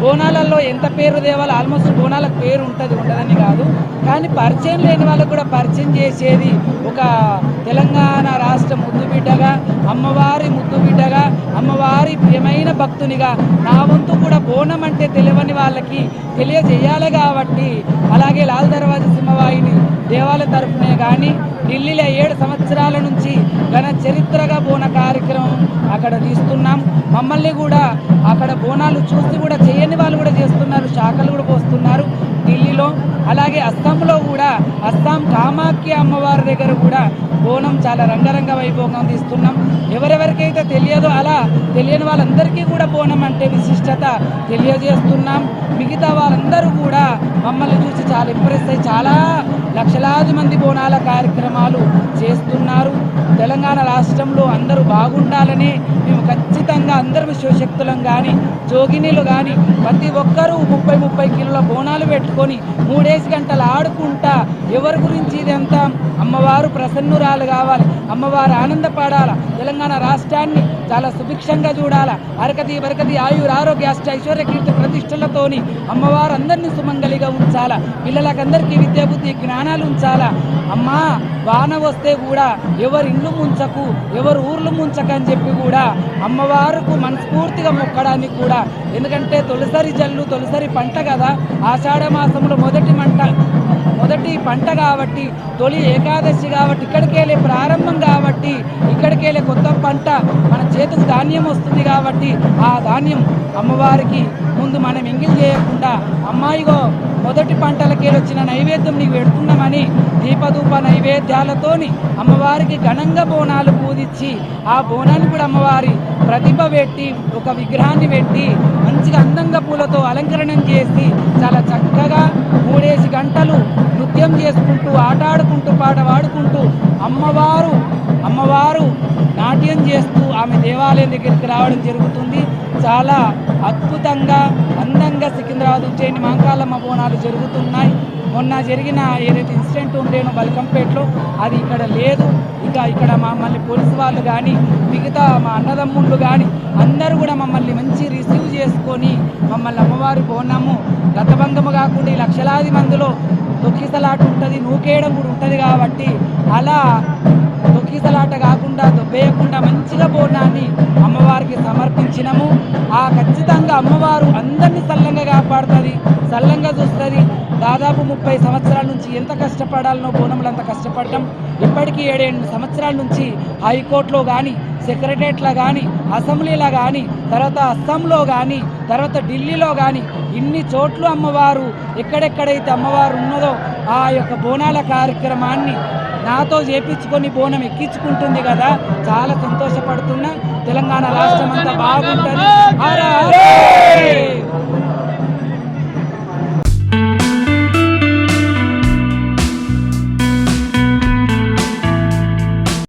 బోనాలలో ఎంత పేరు తేవాలి ఆల్మోస్ట్ బోనాలకు పేరు ఉంటుంది ఉండదని కాదు. కానీ పరిచయం లేని వాళ్ళకు కూడా పరిచయం చేసేది ఒక తెలంగాణ రాష్ట్ర ముద్దు బిడ్డగా అమ్మవారి ముద్దు బిడ్డగా అమ్మవారి ప్రియమైన భక్తునిగా నా వంతు కూడా బోనం అంటే తెలియని వాళ్ళకి తెలియజేయాలి కాబట్టి అలాగే లాల్ దర్వాజ సింహవాహిని దేవాలయ తరఫునే కానీ ఢిల్లీలో ఏడు సంవత్సరాల నుంచి ఘన చరిత్రగా బోన కార్యక్రమం అక్కడ తీసుకు మమ్మల్ని కూడా అక్కడ బోనాలు చూసి కూడా చేయని వాళ్ళు కూడా చేస్తున్నారు శాఖలు కూడా పోస్తున్నారు ఢిల్లీలో. అలాగే అస్సాంలో కూడా అస్సాం కామాఖ్య అమ్మవారి దగ్గర కూడా బోనం చాలా రంగరంగ వైభోగం తీస్తున్నాం. ఎవరెవరికైతే తెలియదో అలా తెలియని వాళ్ళందరికీ కూడా బోనం అంటే విశిష్టత తెలియజేస్తున్నాం. మిగతా వాళ్ళందరూ కూడా మమ్మల్ని చూసి చాలా ఇంప్రెస్ అయ్యి చాలా లక్షలాది మంది బోనాల కార్యక్రమాలు చేస్తున్నారు తెలంగాణ రాష్ట్రంలో అందరూ బాగుండాలని మేము ఖచ్చితంగా అందరం శివశక్తులం కానీ జోగినీలు కానీ ప్రతి ఒక్కరూ ముప్పై ముప్పై కిలోల బోనాలు పెట్టుకొని మూడేసి గంటలు ఆడుకుంటా ఎవరి గురించి ఇదంతా అమ్మవారు ప్రసన్నురాలు కావాలి అమ్మవారు ఆనందపడాల తెలంగాణ రాష్ట్రాన్ని చాలా సుభిక్షంగా చూడాలా అరకతి వరకతి ఆయుర ఆరోగ్య అష్ట ఐశ్వర్య కీర్తి ప్రతిష్టలతోని అమ్మవారు అందరినీ సుమంగలిగా ఉంచాలా పిల్లలకందరికీ విద్యా బుద్ధి జ్ఞానాలు ఉంచాలా అమ్మా వాన వస్తే కూడా ఎవరిన్లు ముంచు ముంచకు ఎవరు ఊర్లు ముంచకని చెప్పి కూడా అమ్మవారుకు మనస్ఫూర్తిగా మొక్కడానికి కూడా. ఎందుకంటే తొలిసరి జల్లు తొలిసరి పంట కదా. ఆషాఢ మాసంలో మొదటి మంట మొదటి పంట కాబట్టి తొలి ఏకాదశి కాబట్టి ఇక్కడికెళ్ళే ప్రారంభం కాబట్టి ఇక్కడికెళ్ళే కొత్త పంట మన చేతికి ధాన్యం వస్తుంది కాబట్టి ఆ ధాన్యం అమ్మవారికి ముందు మనం ఎంగిల్ చేయాలి. అమ్మాయిగో మొదటి పంటలకి నైవేద్యం నీకు పెడుతున్నామని దీపధూప నైవేద్యాలతోని అమ్మవారికి ఘనంగా బోనాలు పూజించి ఆ బోనాన్ని కూడా అమ్మవారి ప్రతిభ పెట్టి ఒక విగ్రహాన్ని పెట్టి మంచిగా అందంగా పూలతో అలంకరణం చేసి చాలా చక్కగా మూడేసి గంటలు నృత్యం చేసుకుంటూ ఆట ఆడుకుంటూ పాట పాడుకుంటూ అమ్మవారు అమ్మవారు నాట్యం చేస్తూ ఆమె దేవాలయం దగ్గరికి రావడం జరుగుతుంది. చాలా అద్భుతంగా అందంగా సికింద్రాబాద్ ఉజ్జయిని మాంకాలమ్మ బోనాలు జరుగుతున్నాయి. మొన్న జరిగిన ఏదైతే ఇన్సిడెంట్ ఉండేనో బల్కంపేటలో అది ఇక్కడ లేదు. ఇక ఇక్కడ మమ్మల్ని పోలీసు వాళ్ళు కానీ మిగతా మా అన్నదమ్ముళ్ళు కానీ అందరూ కూడా మమ్మల్ని మంచి రిసీవ్ చేసుకొని మమ్మల్ని అమ్మవారి బోనము గతబంధము కాకుండా ఈ లక్షలాది మందిలో తొక్కిసలాట ఉంటుంది నూకేయడం కూడా ఉంటుంది కాబట్టి అలా తొక్కిసలాట కాకుండా దొబ్బేయకుండా మంచిగా బోనాన్ని అమ్మవారికి సమర్పించినము. ఆ ఖచ్చితంగా అమ్మవారు అందరినీ సల్లంగా కాపాడుతుంది సల్లంగా చూస్తుంది. దాదాపు ముప్పై సంవత్సరాల నుంచి ఎంత కష్టపడాలనో బోనములు అంత కష్టపడటం ఇప్పటికీ ఏడేడు సంవత్సరాల నుంచి హైకోర్టులో కానీ సెక్రటరియట్లో కానీ అసెంబ్లీలో కానీ తర్వాత అస్సాంలో కానీ తర్వాత ఢిల్లీలో కానీ ఇన్ని చోట్ల అమ్మవారు ఎక్కడెక్కడైతే అమ్మవారు ఉన్నదో ఆ యొక్క బోనాల కార్యక్రమాన్ని నాతో చేపించుకొని బోనం ఎక్కించుకుంటుంది కదా చాలా సంతోషపడుతున్నా. తెలంగాణ రాష్ట్రం అంతా బాగుంటుంది